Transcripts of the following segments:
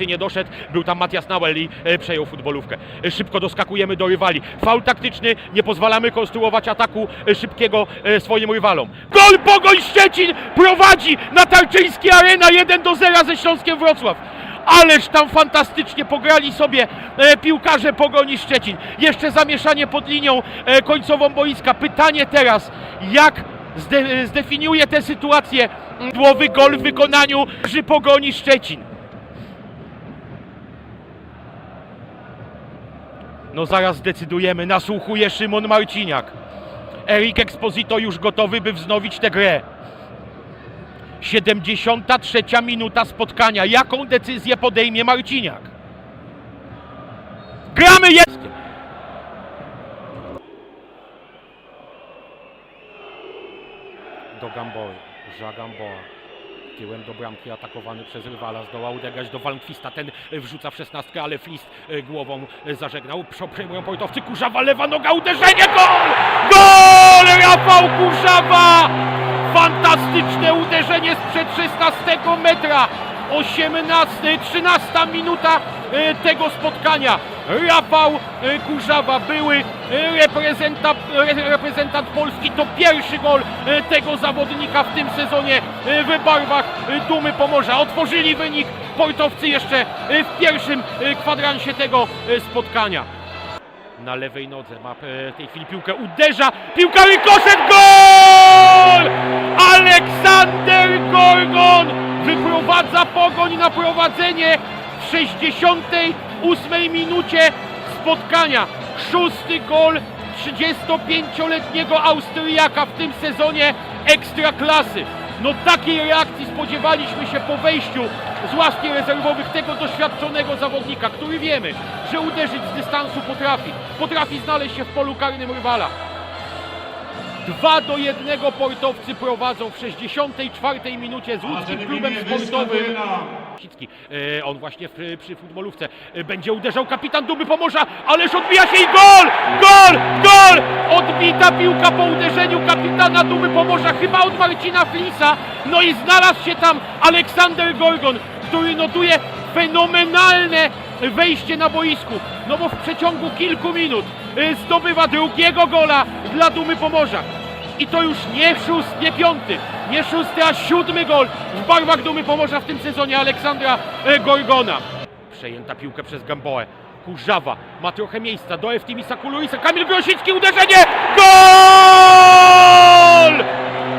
niestety nie doszedł. Był tam Matias Nauel i e, przejął futbolówkę. E, Szybko doskakujemy do rywali. Faul taktyczny, nie pozwalamy konstruować ataku e, szybkiego swoim rywalom. Gol Pogoń Szczecin prowadzi na Tarczyńskiej Arena 1 do 0 ze Śląskiem Wrocław. Ależ tam fantastycznie pograli sobie e, piłkarze Pogoni Szczecin. Jeszcze zamieszanie pod linią e, końcową boiska. Pytanie teraz, jak zde, zdefiniuje tę sytuację głowy gol w wykonaniu przy Pogoni Szczecin. No zaraz zdecydujemy, nasłuchuje Szymon Marciniak. Erik Exposito już gotowy, by wznowić tę grę. 73 minuta spotkania. Jaką decyzję podejmie Marciniak? Gramy jest! Do Gamboy. Ża Gamboa. Tyłem do bramki atakowany przez rywala. Zdołał odegrać do Walnkwista. Ten wrzuca w szesnastkę, ale Flist e, głową e, zażegnał. Przejmują portowcy. Kurzawa, lewa noga, uderzenie, gol! Gol! Rafał Kurzawa! Fantastyczne uderzenie sprzed 16 metra. 18, 13 minuta e, tego spotkania. Rafał e, Kurzawa, były e, reprezentant, re- reprezentant Polski, to pierwszy gol tego zawodnika w tym sezonie w barwach Dumy Pomorza. Otworzyli wynik portowcy jeszcze w pierwszym kwadransie tego spotkania. Na lewej nodze ma w tej chwili piłkę, uderza, piłka rykoszet, gol! Aleksander Gorgon wyprowadza Pogoń na prowadzenie w 68 minucie spotkania. Szósty gol 35-letniego Austriaka w tym sezonie Ekstraklasy. No takiej reakcji spodziewaliśmy się po wejściu z łaski rezerwowych tego doświadczonego zawodnika, który wiemy, że uderzyć z dystansu potrafi. Potrafi znaleźć się w polu karnym rywala. 2 do 1 portowcy prowadzą w 64 minucie z łódzkim klubem sportowym. Sicki. E, on właśnie w, przy futbolówce e, będzie uderzał kapitan Duby Pomorza, ależ odbija się i gol! Gol! Gol! Odbita piłka po uderzeniu kapitana Duby Pomorza, chyba od Marcina Flisa. No i znalazł się tam Aleksander Gorgon, który notuje fenomenalne wejście na boisku. No bo w przeciągu kilku minut e, zdobywa drugiego gola dla Dumy Pomorza. I to już nie szósty, nie piąty, nie szósty, a siódmy gol w barwach Dumy Pomorza w tym sezonie Aleksandra e, Gorgona. Przejęta piłkę przez Gamboę. Kurzawa ma trochę miejsca do Eftimisa Kulurisa. Kamil Grosicki, uderzenie! Gol!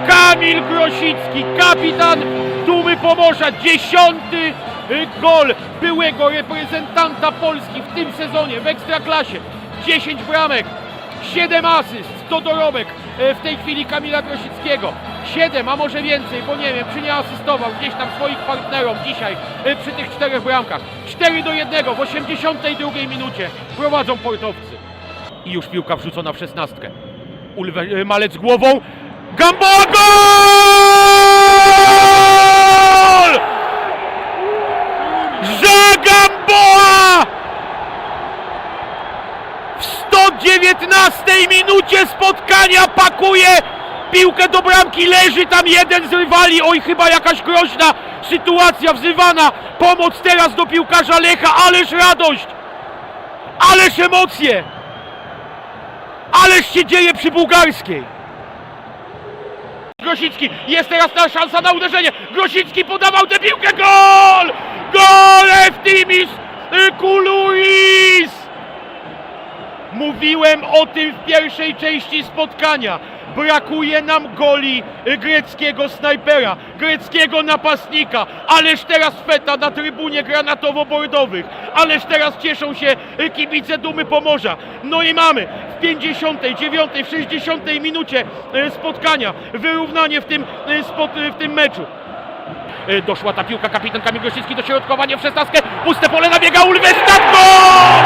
Kamil Grosicki, kapitan Dumy Pomorza. Dziesiąty y, gol byłego reprezentanta Polski w tym sezonie w Ekstraklasie. 10 bramek, 7 asyst, to dorobek e, w tej chwili Kamila Grosickiego. 7, a może więcej, bo nie wiem, czy nie asystował gdzieś tam swoich partnerom dzisiaj e, przy tych czterech bramkach. 4 do 1 w 82 minucie prowadzą portowcy. I już piłka wrzucona w szesnastkę. Ulwe, e, Malec głową. Gamboa Gamboa! W 119 minucie spotkania pakuje piłkę do bramki, leży tam jeden z rywali, oj chyba jakaś groźna sytuacja wzywana, pomoc teraz do piłkarza Lecha, ależ radość, ależ emocje, ależ się dzieje przy bułgarskiej. Grosicki, jest teraz ta szansa na uderzenie. Grosicki podawał tę piłkę, gol! Gol Eftimis y, Kuluris! Mówiłem o tym w pierwszej części spotkania. Brakuje nam goli greckiego snajpera, greckiego napastnika. Ależ teraz feta na trybunie granatowo-bordowych. Ależ teraz cieszą się kibice Dumy Pomorza. No i mamy w 59, w 60 minucie y, spotkania wyrównanie w tym, y, w tym meczu. Y, Doszła ta piłka, kapitan Kamil Grosicki do środkowania w szesnastkę. Puste pole nabiega Ulwestad. Gol!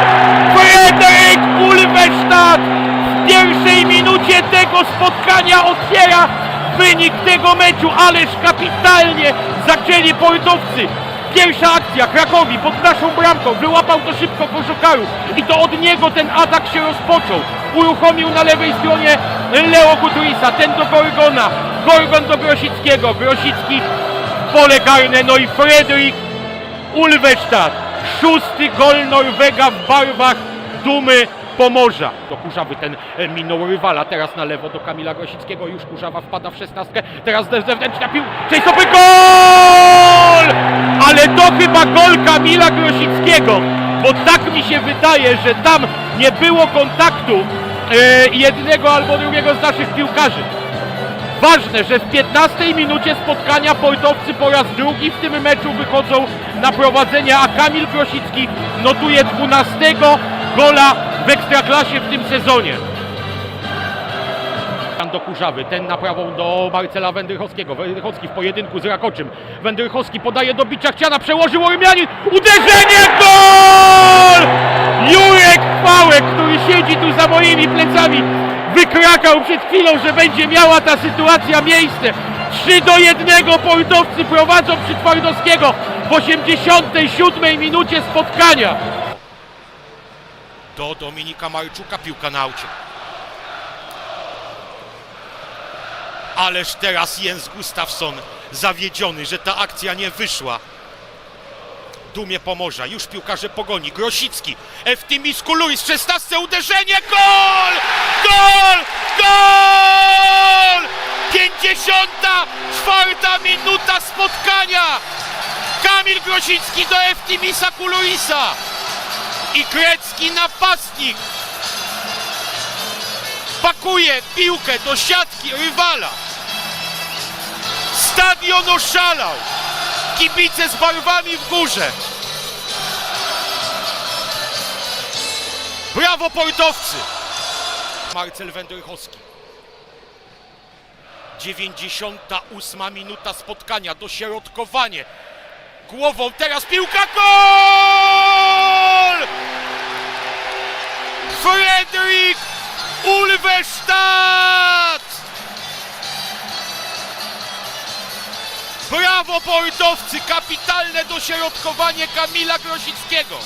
Fryderyk Ulwestad w pierwszej minucie tego spotkania otwiera wynik tego meczu, ależ kapitalnie zaczęli portowcy. Pierwsza akcja Krakowi pod naszą bramką, wyłapał to szybko Koszokaru i to od niego ten atak się rozpoczął. Uruchomił na lewej stronie Leo Guturisa, ten do Gorgona, Gorgon do Grosickiego, Grosicki pole karne, no i Fredrik Ulwestad. Szósty gol Norwega w barwach Dumy Pomorza. Do Kurzawy ten e, minął rywala. Teraz na lewo do Kamila Grosickiego. Już Kurzawa wpada w szesnastkę. Teraz ze- zewnętrzna piłka. Częstopy gol! Ale to chyba gol Kamila Grosickiego. Bo tak mi się wydaje, że tam nie było kontaktu e, jednego albo drugiego z naszych piłkarzy. Ważne, że w 15 minucie spotkania portowcy po raz drugi w tym meczu wychodzą na prowadzenie, a Kamil Grosicki notuje 12 gola w Ekstraklasie w tym sezonie. Do Kurzawy, ten na prawą do Marcela Wędrychowskiego. Wędrychowski w pojedynku z Rakoczym. Wędrychowski podaje do bicia chciana, przełożył Ormianin. Uderzenie, gol! Jurek Chwałek, który siedzi tu za moimi plecami, wykrakał przed chwilą, że będzie miała ta sytuacja miejsce. 3 do 1 portowcy prowadzą przy Twardowskiego w 87 minucie spotkania. Do Dominika Marczuka piłka na aucie. Ależ teraz Jens Gustafsson zawiedziony, że ta akcja nie wyszła. Dumie Pomorza, już piłkarze pogoni. Grosicki, Eftimis Kuluris, 16 uderzenie, gol! Gol! Gol! 54 minuta spotkania! Kamil Grosicki do Eftimisa Kulurisa i grecki napastnik pakuje piłkę do siatki rywala. Stadion oszalał. Kibice z barwami w górze. Brawo portowcy. Marcel Wędrychowski. 98 minuta spotkania, dośrodkowanie. Głową teraz piłka, gol! Fredrik Ulwestad! Brawo portowcy, kapitalne dośrodkowanie Kamila Grosickiego.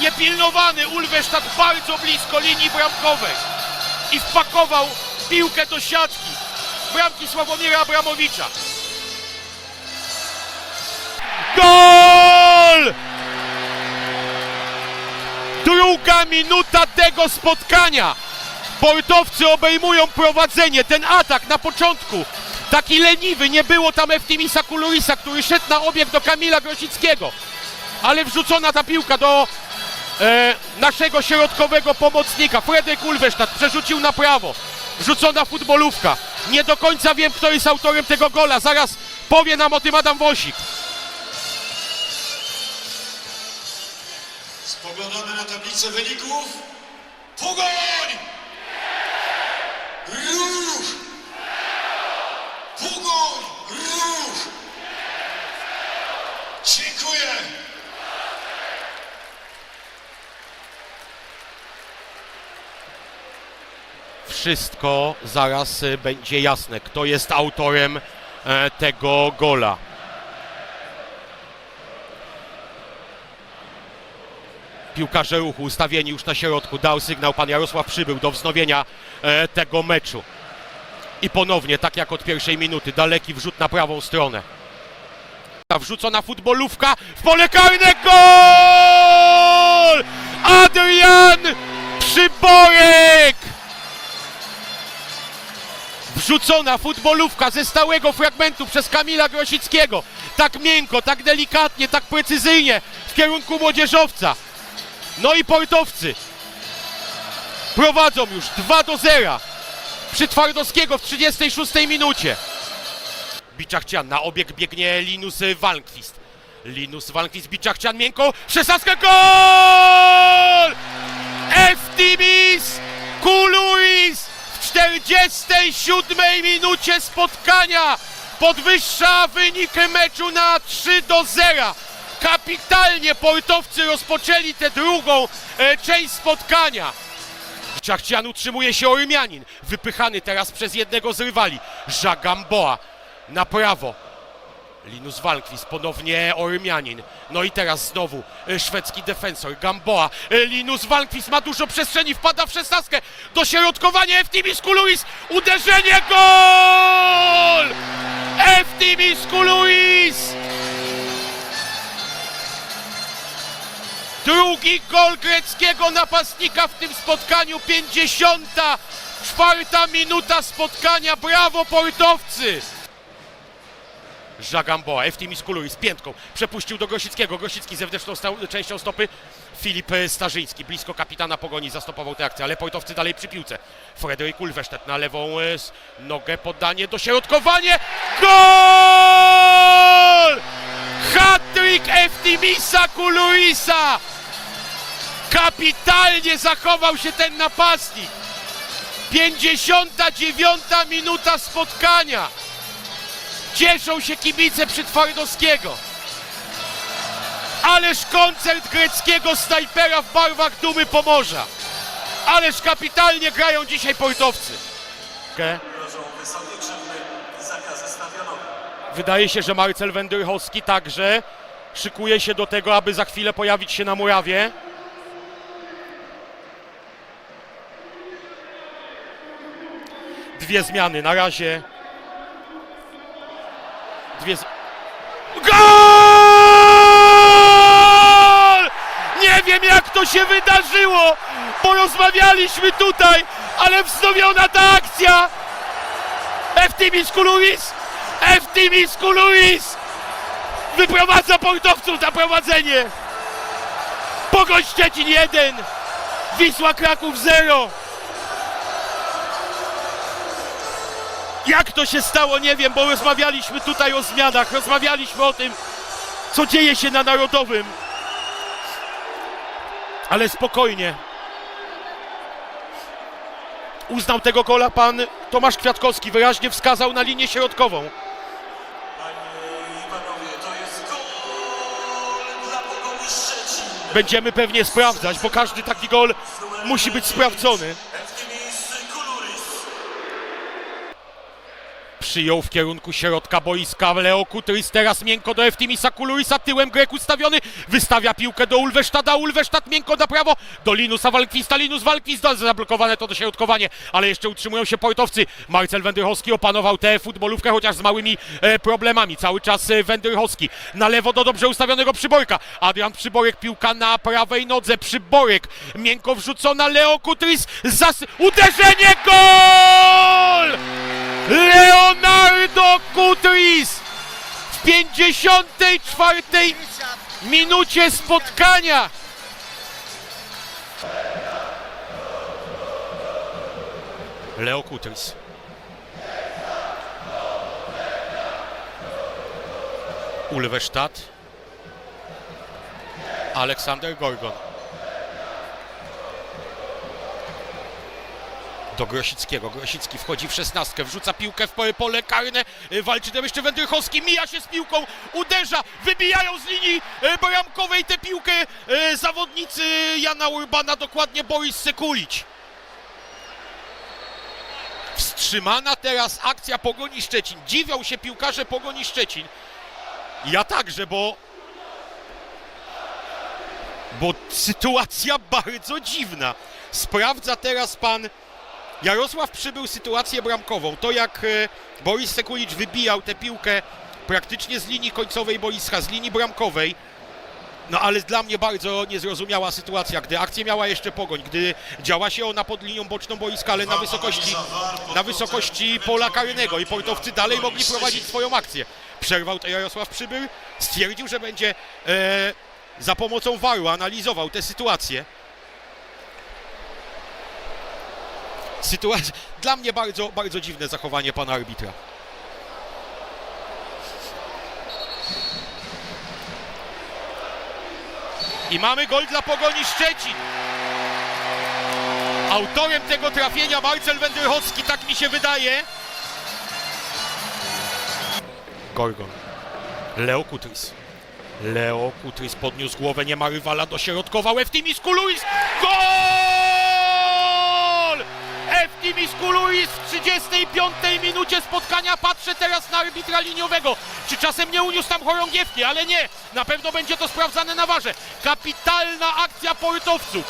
Niepilnowany Ulwestad bardzo blisko linii bramkowej i wpakował piłkę do siatki bramki Sławomira Abramowicza. Gol! Druga minuta tego spotkania. Portowcy obejmują prowadzenie. Ten atak na początku, taki leniwy, nie było tam Eftimisa Kulurisa, który szedł na obieg do Kamila Grosickiego. Ale wrzucona ta piłka do e, naszego środkowego pomocnika. Fredek Ulwesztat przerzucił na prawo. Wrzucona futbolówka. Nie do końca wiem, kto jest autorem tego gola. Zaraz powie nam o tym Adam Wosik. Spoglądamy na tablicę wyników. Pogoń! Ruch! Pogoń! Ruch! Dziękuję! Wszystko zaraz e, będzie jasne, kto jest autorem e, tego gola. Piłkarze ruchu ustawieni już na środku. Dał sygnał pan Jarosław Przybył do wznowienia e, tego meczu. I ponownie, tak jak od pierwszej minuty, daleki wrzut na prawą stronę. Wrzucona futbolówka w pole karne. Gol! Adrian Przyborek! Wrzucona futbolówka ze stałego fragmentu przez Kamila Grosickiego. Tak miękko, tak delikatnie, tak precyzyjnie w kierunku młodzieżowca. No i portowcy prowadzą już 2 do 0 przy Twardowskiego w 36 minucie. Biczachcian na obieg biegnie Linus Walnquist. Linus Walnquist, Biczachcian miękko, 16 gol! Eftimis Kuluris w 47 minucie spotkania podwyższa wynik meczu na 3 do 0. Kapitalnie portowcy rozpoczęli tę drugą e, część spotkania. Czachcian utrzymuje się Ormianin, wypychany teraz przez jednego z rywali. Żagamboa na prawo. Linus Walkwist, ponownie Ormianin. No i teraz znowu e, szwedzki defensor Gamboa. E, Linus Walkwist ma dużo przestrzeni, wpada w szesnastkę. Dośrodkowanie Eftimis Kuluris. Uderzenie, gol! Eftimis Kuluris! Drugi gol greckiego napastnika w tym spotkaniu. 54 minuta spotkania. Brawo portowcy! Żagamboa, Eftimi z Kulury z piętką, przepuścił do Grosickiego, Grosicki zewnętrzną częścią stopy, Filip e, Starzyński, blisko kapitana Pogoni, zastopował tę akcję, ale Pojtowcy dalej przy piłce. Fryderyk Ulwesztet na lewą e, nogę, poddanie, dośrodkowanie, GOL! Eftimisa Kulurisa! Kapitalnie zachował się ten napastnik! 59 minuta spotkania! Cieszą się kibice przy Twardowskiego. Ależ koncert greckiego snajpera w barwach Dumy Pomorza. Ależ kapitalnie grają dzisiaj portowcy. Wydaje się, że Marcel Wędrychowski także szykuje się do tego, aby za chwilę pojawić się na murawie. Dwie zmiany na razie. Dwie z... Gol! Nie wiem jak to się wydarzyło, bo rozmawialiśmy tutaj, ale wznowiona ta akcja. Eftimis Kuluris! Eftimis Kuluris! Wyprowadza portowców na prowadzenie! Pogoń Szczecin 1! Wisła Kraków 0! Jak to się stało, nie wiem, bo rozmawialiśmy tutaj o zmianach, rozmawialiśmy o tym, co dzieje się na Narodowym. Ale spokojnie. Uznał tego gola pan Tomasz Kwiatkowski, wyraźnie wskazał na linię środkową. Będziemy pewnie sprawdzać, bo każdy taki gol musi być sprawdzony. Eftimis Kuluris. Przyjął w kierunku środka boiska Leo Kutrys, teraz miękko do Eftimisa Kulurisa, tyłem Grek ustawiony, wystawia piłkę do Ulwesztada, Ulwesztad miękko na prawo, do Linusa Walkwista, Linus Walkwista, zablokowane to dośrodkowanie, ale jeszcze utrzymują się portowcy. Marcel Wędrychowski opanował tę futbolówkę, chociaż z małymi e, problemami, cały czas e, Wędrychowski, na lewo do dobrze ustawionego Przyborka, Adrian Przyborek, piłka na prawej nodze, Przyborek, miękko wrzucona, Leo Kutrys, zas... uderzenie, gol! Leonardo Kutris w 54 minucie spotkania. Leo Kutris. Ulwesztat. Aleksander Gorgon. Do Grosickiego. Grosicki wchodzi w szesnastkę, wrzuca piłkę w pole, karne, y, walczy tam jeszcze Wędrychowski, mija się z piłką, uderza, wybijają z linii y, bramkowej tę piłkę y, zawodnicy Jana Urbana, dokładnie Boris Sekulić. Wstrzymana teraz akcja Pogoni Szczecin. Dziwią się piłkarze Pogoni Szczecin. Ja także, bo bo sytuacja bardzo dziwna. Sprawdza teraz pan Jarosław przybył sytuację bramkową. To jak e, Boris Sekulicz wybijał tę piłkę praktycznie z linii końcowej boiska, z linii bramkowej. No ale dla mnie bardzo niezrozumiała sytuacja, gdy akcję miała jeszcze pogoń, gdy działa się ona pod linią boczną boiska, ale na wysokości, na wysokości pola karnego i portowcy dalej mogli prowadzić swoją akcję. Przerwał to Jarosław Przybył, stwierdził, że będzie e, za pomocą waru analizował tę sytuację. Sytuacja. Dla mnie bardzo, bardzo dziwne zachowanie pana arbitra. I mamy gol dla Pogoni Szczecin. Autorem tego trafienia Marcel Wędrychowski, tak mi się wydaje. Gorgon. Leo Kutrys. Leo Kutrys podniósł głowę, nie ma rywala, dośrodkował Eftimis Kuluis. Gol! Eftimis Kuluis w 35 minucie spotkania. Patrzę teraz na arbitra liniowego. Czy czasem nie uniósł tam chorągiewki, ale nie. Na pewno będzie to sprawdzane na warze. Kapitalna akcja portowców.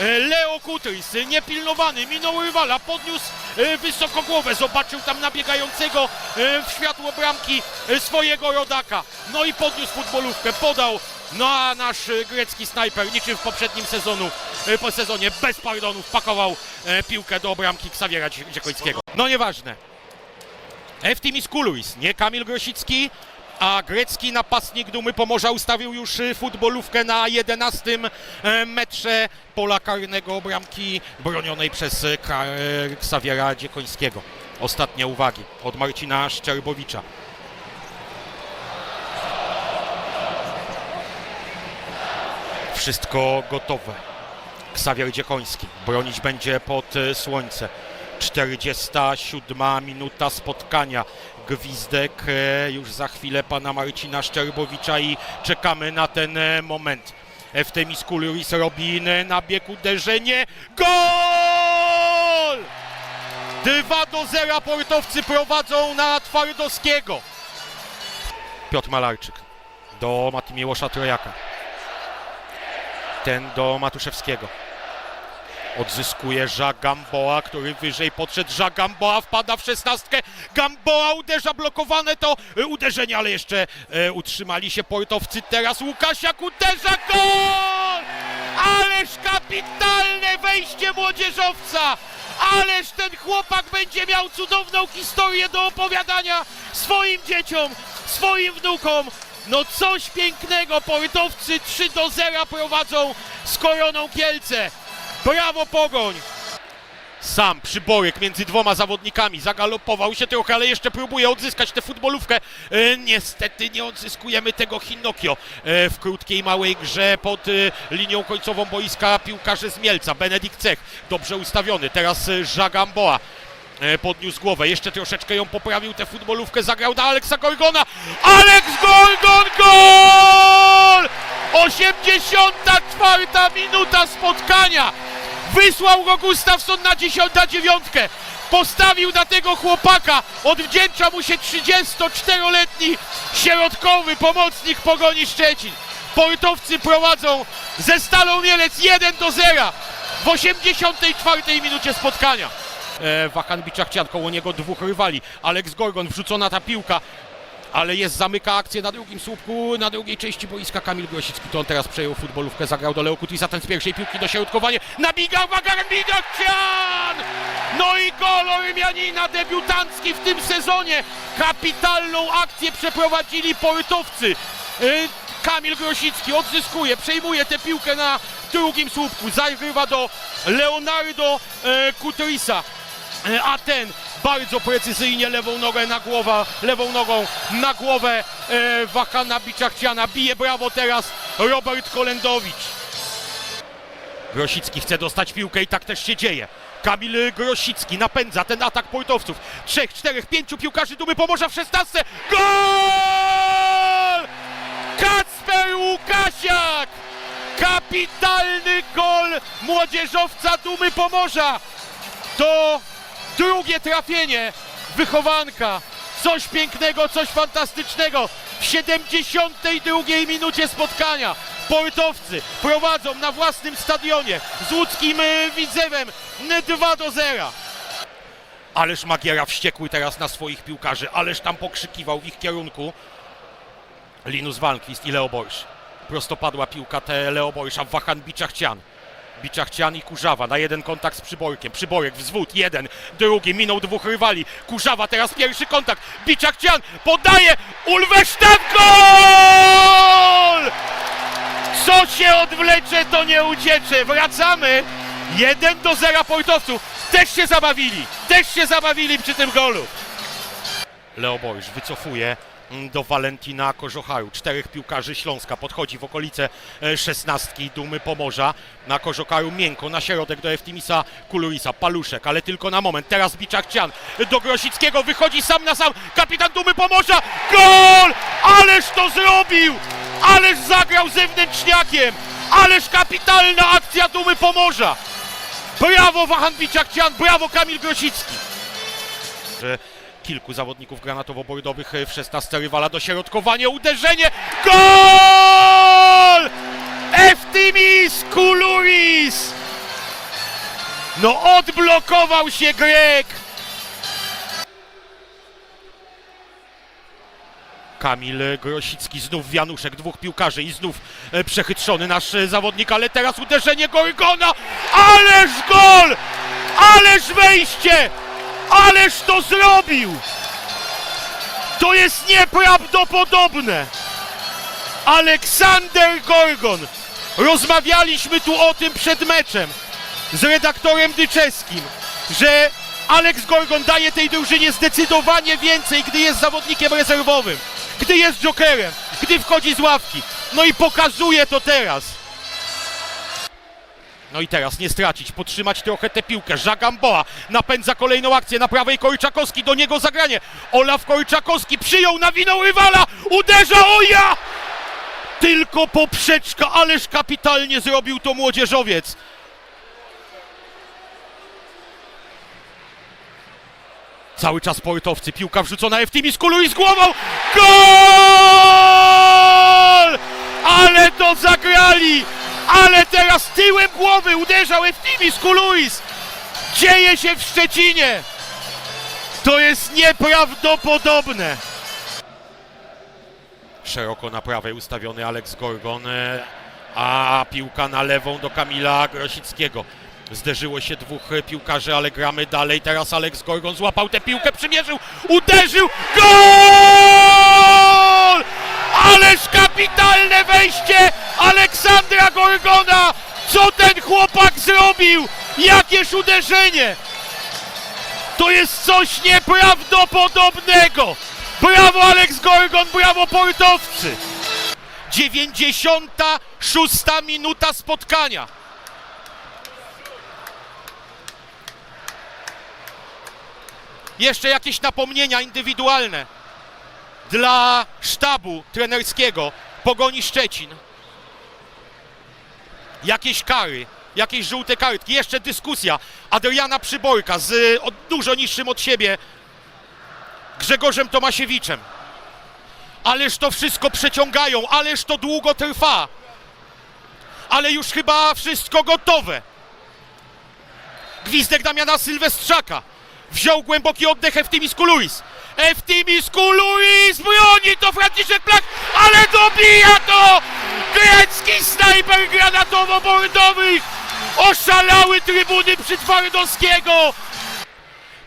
E, Leo Kutrys, e, niepilnowany, minął rywala, podniósł e, wysoko głowę, zobaczył tam nabiegającego e, w światło bramki swojego rodaka. No i podniósł futbolówkę, podał No a nasz grecki snajper, niczym w poprzednim sezonu, po sezonie, bez pardonu wpakował piłkę do bramki Ksawiera Dzie- Dziekońskiego. No nieważne. Eftimis Kuluis, nie Kamil Grosicki, a grecki napastnik Dumy Pomorza ustawił już y, futbolówkę na 11 e, metrze pola karnego bramki bronionej przez e, e, Ksawiera Dziekońskiego. Ostatnie uwagi od Marcina Szczerbowicza. Wszystko gotowe. Ksawier Dziekoński bronić będzie pod e, słońce. 47 minuta spotkania. Gwizdek e, już za chwilę pana Marcina Szczerbowicza i czekamy na ten e, moment. Eftemis Kuluris robi e, na bieg uderzenie. Gol! 2 do 0 portowcy prowadzą na Twardowskiego. Piotr Malarczyk do Matimiłosza Trojaka. Ten do Matuszewskiego. Odzyskuje Ża Gamboa, który wyżej podszedł. Ża Gamboa wpada w szesnastkę. Gamboa uderza, blokowane to e, uderzenie, ale jeszcze e, utrzymali się portowcy. Teraz Łukasiak uderza, gol! Ależ kapitalne wejście młodzieżowca! Ależ ten chłopak będzie miał cudowną historię do opowiadania swoim dzieciom, swoim wnukom. No coś pięknego, portowcy 3 do 0 prowadzą z Koroną Kielce. Brawo Pogoń! Sam przyborek między dwoma zawodnikami zagalopował się trochę, ale jeszcze próbuje odzyskać tę futbolówkę. E, niestety nie odzyskujemy tego Hinokio e, w krótkiej, małej grze pod e, linią końcową boiska piłkarze z Mielca. Benedykt Cech dobrze ustawiony, teraz e, Żagamboa. E, podniósł głowę, jeszcze troszeczkę ją poprawił, tę futbolówkę zagrał na Aleksa Gorgona. Aleks Gorgon, gol! 84 minuta spotkania. Wysłał go Gustafsson na 10 na dziewiątkę. Postawił na tego chłopaka. Odwdzięcza mu się 34-letni środkowy pomocnik Pogoni Szczecin. Portowcy prowadzą ze Stalą Mielec 1 do 0 w 84 minucie spotkania. E, Wahan Biczachcian, koło niego dwóch rywali. Alex Gorgon, wrzucona ta piłka. Ale jest, zamyka akcję na drugim słupku, na drugiej części boiska Kamil Grosicki. To on teraz przejął futbolówkę, zagrał do Leo Kutisa, ten z pierwszej piłki dośrodkowanie. Nabiga Wagaran Bidakcian! No i gol Ormianina debiutancki w tym sezonie. Kapitalną akcję przeprowadzili portowcy. Y, Kamil Grosicki odzyskuje, przejmuje tę piłkę na drugim słupku, zagrywa do Leonardo Kutrisa. E, a ten bardzo precyzyjnie lewą nogę na głowę, lewą nogą na głowę e, Wahana Biczachciana. Bije brawo teraz Robert Kolendowicz. Grosicki chce dostać piłkę i tak też się dzieje. Kamil Grosicki napędza ten atak portowców. Trzech, czterech, pięciu piłkarzy Dumy Pomorza w 16. Gol! Kacper Łukasiak! Kapitalny gol młodzieżowca Dumy Pomorza! To drugie trafienie wychowanka. Coś pięknego, coś fantastycznego. W 72 minucie spotkania portowcy prowadzą na własnym stadionie z łódzkim e, Widzewem 2 do 0. Ależ Magiera wściekły teraz na swoich piłkarzy, ależ tam pokrzykiwał w ich kierunku. Linus Walkwist i Leo Borsz. Prostopadła piłka te Leo Borsza w Wahan Biczachcian. Biczachcian i Kurzawa na jeden kontakt z Przyborkiem. Przyborek wzwód, jeden, drugi, minął dwóch rywali. Kurzawa teraz pierwszy kontakt. Biczachcian podaje, Ulwesztat gol! Co się odwlecze, to nie uciecze. Wracamy. 1 do 0 portowców. Też się zabawili. Też się zabawili przy tym golu. Leo Borsz wycofuje do Valentina Kożocharu. Czterech piłkarzy Śląska podchodzi w okolice e, szesnastki Dumy Pomorza. Na Kożocharu miękko, na środek do Eftimisa Kulurisa. Paluszek, ale tylko na moment. Teraz Biczakcian do Grosickiego wychodzi sam na sam. Kapitan Dumy Pomorza. Gol! Ależ to zrobił! Ależ zagrał zewnętrzniakiem! Ależ kapitalna akcja Dumy Pomorza! Brawo Wahan Biczakcian, brawo Kamil Grosicki! Kilku zawodników granatowo-bordowych w 16 rywala dośrodkowanie, uderzenie, gol! Eftimis Kuluris! No odblokował się Grek! Kamil Grosicki, znów wianuszek, dwóch piłkarzy i znów e, przechytrzony nasz e, zawodnik, ale teraz uderzenie Gorgona, ależ gol! Ależ wejście! Ależ to zrobił! To jest nieprawdopodobne! Aleksander Gorgon! Rozmawialiśmy tu o tym przed meczem z redaktorem Dyczewskim, że Alex Gorgon daje tej drużynie zdecydowanie więcej, gdy jest zawodnikiem rezerwowym, gdy jest jokerem, gdy wchodzi z ławki. No i pokazuje to teraz. No i teraz nie stracić, podtrzymać trochę tę piłkę. Żagamboa napędza kolejną akcję na prawej Korczakowski, do niego zagranie. Olaf Korczakowski przyjął na winą rywala, uderza, o ja! Tylko poprzeczka, ależ kapitalnie zrobił to młodzieżowiec. Cały czas portowcy, piłka wrzucona Eftimi z kulu i z głową. Gol! Ale to zagrali! Ale teraz tyłem głowy uderzał Eftimi z Kuluis. Dzieje się w Szczecinie. To jest nieprawdopodobne. Szeroko na prawej ustawiony Alex Gorgon, e, a piłka na lewą do Kamila Grosickiego. Zderzyło się dwóch piłkarzy, ale gramy dalej. Teraz Alex Gorgon złapał tę piłkę, przymierzył, uderzył. Gol! Ależ kapitalne wejście Aleksandra Gorgona! Co ten chłopak zrobił? Jakież uderzenie! To jest coś nieprawdopodobnego! Brawo Alex Gorgon, brawo portowcy! 96 minuta spotkania. Jeszcze jakieś napomnienia indywidualne dla sztabu trenerskiego Pogoni Szczecin. Jakieś kary, jakieś żółte kartki, jeszcze dyskusja Adriana Przyborka z dużo niższym od siebie Grzegorzem Tomasiewiczem. Ależ to wszystko przeciągają, ależ to długo trwa. Ale już chyba wszystko gotowe. Gwizdek Damiana Sylwestrzaka. Wziął głęboki oddech Eftimis Kuluis. Eftimis Kuluis broni to Franciszek Plak, ale dobija to! Grecki snajper granatowo-bordowych! Oszalały trybuny Przytwardowskiego!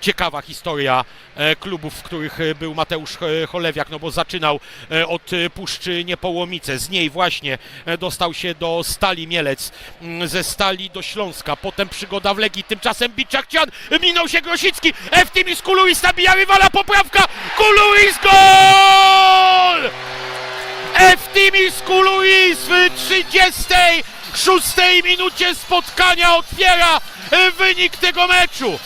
ciekawa historia e, klubów, w których e, był Mateusz e, Cholewiak, no bo zaczynał od Puszczy Niepołomice. Z niej właśnie dostał się do Stali Mielec, mm, ze Stali do Śląska, potem przygoda w Legii, tymczasem Biczakcian, minął się Grosicki, Eftimis Kuluis nabija rywala, poprawka, Kuluis gol! Eftimis Kuluis w 36 minucie spotkania otwiera e, wynik tego meczu.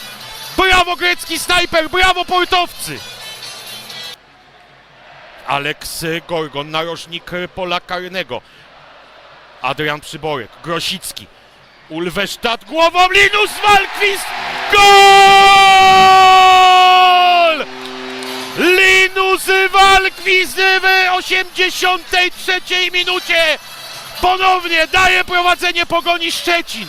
Brawo grecki snajper, brawo portowcy! Aleks Gorgon, narożnik pola karnego. Adrian Przyborek, Grosicki. Ulwesztat głową, Linus Walkwist! Gol! Linus Walkwist w 83 minucie ponownie daje prowadzenie Pogoni Szczecin.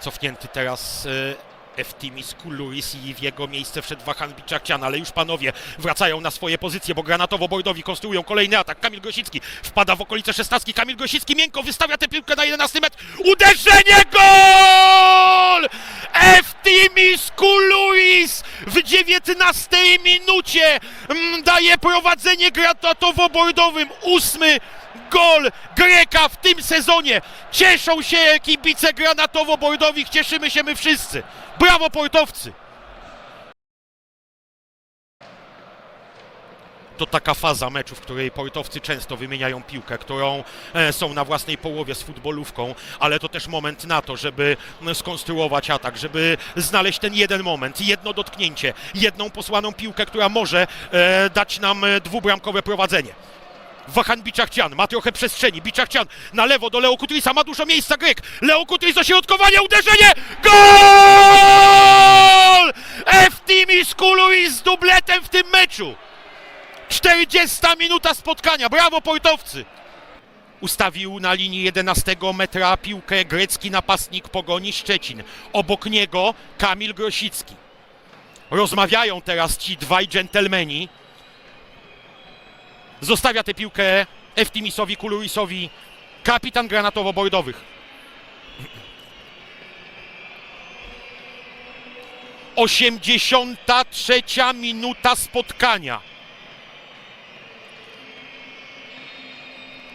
Cofnięty teraz e, Eftimis Kuluris i w jego miejsce wszedł Wahan Biczakcian, ale już panowie wracają na swoje pozycje, bo granatowo-bordowi konstruują kolejny atak. Kamil Grosicki wpada w okolice szesnastki. Kamil Grosicki miękko wystawia tę piłkę na 11 metr. Uderzenie gol! Eftimis Kuluris w 19 minucie mm, daje prowadzenie granatowo-bordowym. Ósmy gol Greka w tym sezonie. Cieszą się kibice granatowo-bordowich, cieszymy się my wszyscy. Brawo portowcy! To taka faza meczu, w której portowcy często wymieniają piłkę, którą e, są na własnej połowie z futbolówką, ale to też moment na to, żeby skonstruować atak, żeby znaleźć ten jeden moment, jedno dotknięcie, jedną posłaną piłkę, która może e, dać nam e, dwubramkowe prowadzenie. Wahan Biczakcian ma trochę przestrzeni. Biczakcian na lewo do Leo Kutrisa, ma dużo miejsca Grek. Leo Kutris dośrodkowania, uderzenie! Gol! Eftimis Kuluis z dubletem w tym meczu. 40 minuta spotkania, brawo portowcy! Ustawił na linii 11 metra piłkę grecki napastnik Pogoni Szczecin. Obok niego Kamil Grosicki. Rozmawiają teraz ci dwaj dżentelmeni. Zostawia tę piłkę Eftimisowi Kulurisowi, kapitan granatowo-bordowych. Osiemdziesiąta trzecia minuta spotkania.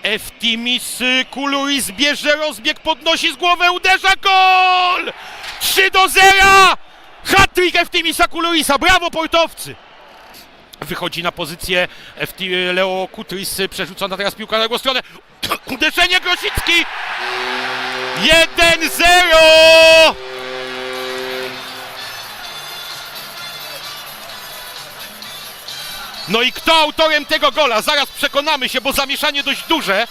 Eftimis Kuluris bierze rozbieg, podnosi z głowę, uderza, gol! 3 do 0! Hat-trick Eftimisa Kulurisa, brawo portowcy! Wychodzi na pozycję Efti Leo Kutris, przerzucona teraz piłka na drugą stronę. Uderzenie Grosicki! 1-0! No i kto autorem tego gola? Zaraz przekonamy się, bo zamieszanie dość duże.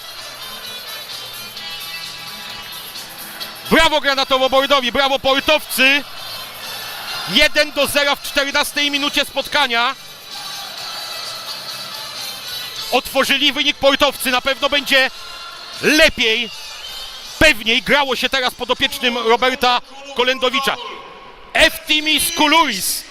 Brawo granatowo-bordowi, brawo portowcy. 1 do 0 w 14 minucie spotkania. Otworzyli wynik portowcy, na pewno będzie lepiej, pewniej grało się teraz podopiecznym Roberta Kolendowicza. Eftimis Kuluris.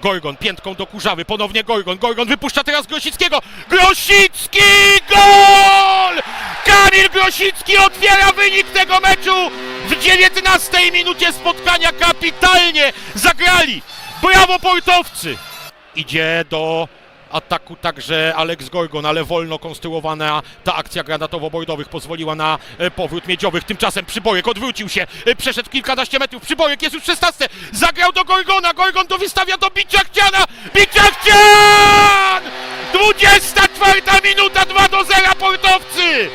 Gorgon piętką do kurzawy, ponownie Gorgon. Gorgon wypuszcza teraz Grosickiego. Grosicki gol! Kamil Grosicki otwiera wynik tego meczu w 19 minucie spotkania. Kapitalnie zagrali. Brawo portowcy! Idzie do ataku także Alex Gorgon, ale wolno konstruowana ta akcja granatowo-bordowych pozwoliła na e, powrót miedziowych. Tymczasem Przyborek odwrócił się, e, przeszedł kilkanaście metrów. Przyborek jest już w 16. Zagrał do Gorgona. Gorgon to wystawia do bicia chciana. Bicia chcian! 24 minuta 2 do 0 portowcy!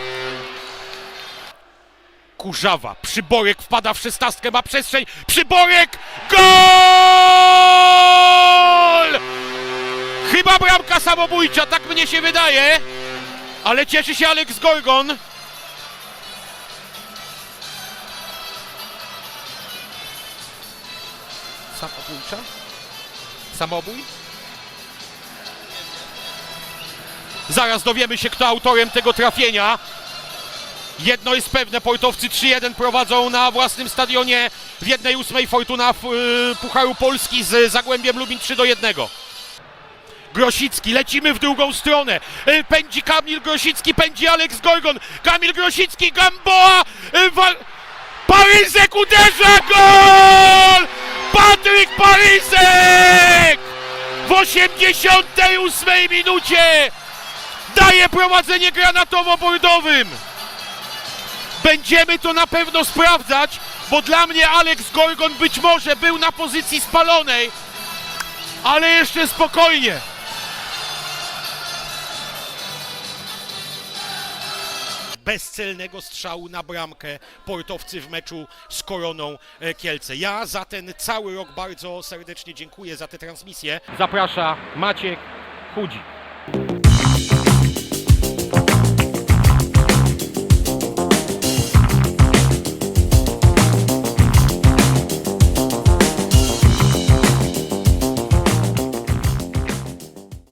Kurzawa, Przyborek wpada w szesnastkę, ma przestrzeń, Przyborek, gol! Chyba bramka samobójcza, tak mnie się wydaje, ale cieszy się Alex Gorgon. Samobójcza? Samobój? Zaraz dowiemy się, kto autorem tego trafienia. Jedno jest pewne, portowcy 3-1 prowadzą na własnym stadionie w 1-8 Fortuna w, y, Pucharu Polski z Zagłębiem Lubin 3 do 1. Grosicki, lecimy w drugą stronę. Y, Pędzi Kamil Grosicki, pędzi Alex Gorgon. Kamil Grosicki, Gamboa. y, Wa- Paryzek uderza, gol! Patryk Paryzek! W 88 minucie daje prowadzenie granatowo-bordowym. Będziemy to na pewno sprawdzać, bo dla mnie Alex Gorgon być może był na pozycji spalonej, ale jeszcze spokojnie. Bezcelnego strzału na bramkę portowcy w meczu z Koroną e, Kielce. Ja za ten cały rok bardzo serdecznie dziękuję za tę transmisję. Zaprasza Maciek Chudzik.